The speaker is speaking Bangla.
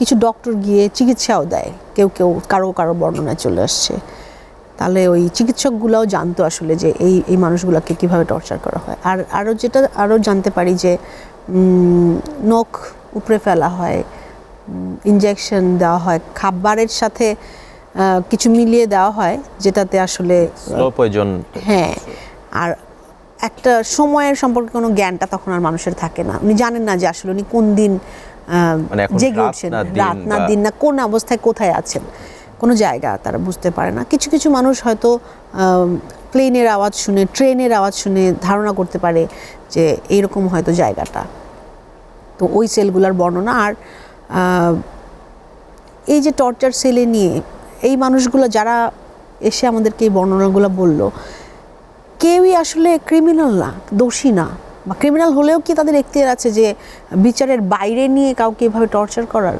কিছু ডক্টর গিয়ে চিকিৎসাও দেয়। কেউ কেউ কারও কারও বর্ণনা চলে আসছে। তাহলে ওই চিকিৎসকগুলোও জানতো আসলে যে এই এই মানুষগুলোকে কীভাবে টর্চার করা হয়। আর আরও যেটা আরও জানতে পারি যে নখ উপড়ে ফেলা হয় ইনজেকশন দেওয়া হয় খাবারের সাথে কিছু মিলিয়ে দেওয়া হয় যেটাতে আসলে হ্যাঁ আর একটা সময়ের সম্পর্কে কোনো জ্ঞানটা তখন আর মানুষের থাকে না। উনি জানেন না যে আসলে উনি কোন দিন মানে জেগে উঠছেন। রাত না দিন না কোন অবস্থায় কোথায় আছেন? কোনো জায়গা তারা বুঝতে পারে না। কিছু কিছু মানুষ হয়তো প্লেনের আওয়াজ শুনে ট্রেনের আওয়াজ শুনে ধারণা করতে পারে যে এইরকম হয়তো জায়গাটা। তো ওই সেলগুলার বর্ণনা আর এই যে টর্চার সেলে নিয়ে এই মানুষগুলো যারা এসে আমাদেরকে এই বর্ণনাগুলো বলল কেউই আসলে ক্রিমিনাল না, দোষী না। বা ক্রিমিনাল হলেও কি তাদের এখতিয়ার আছে যে বিচারের বাইরে নিয়ে কাউকে এভাবে টর্চার করার?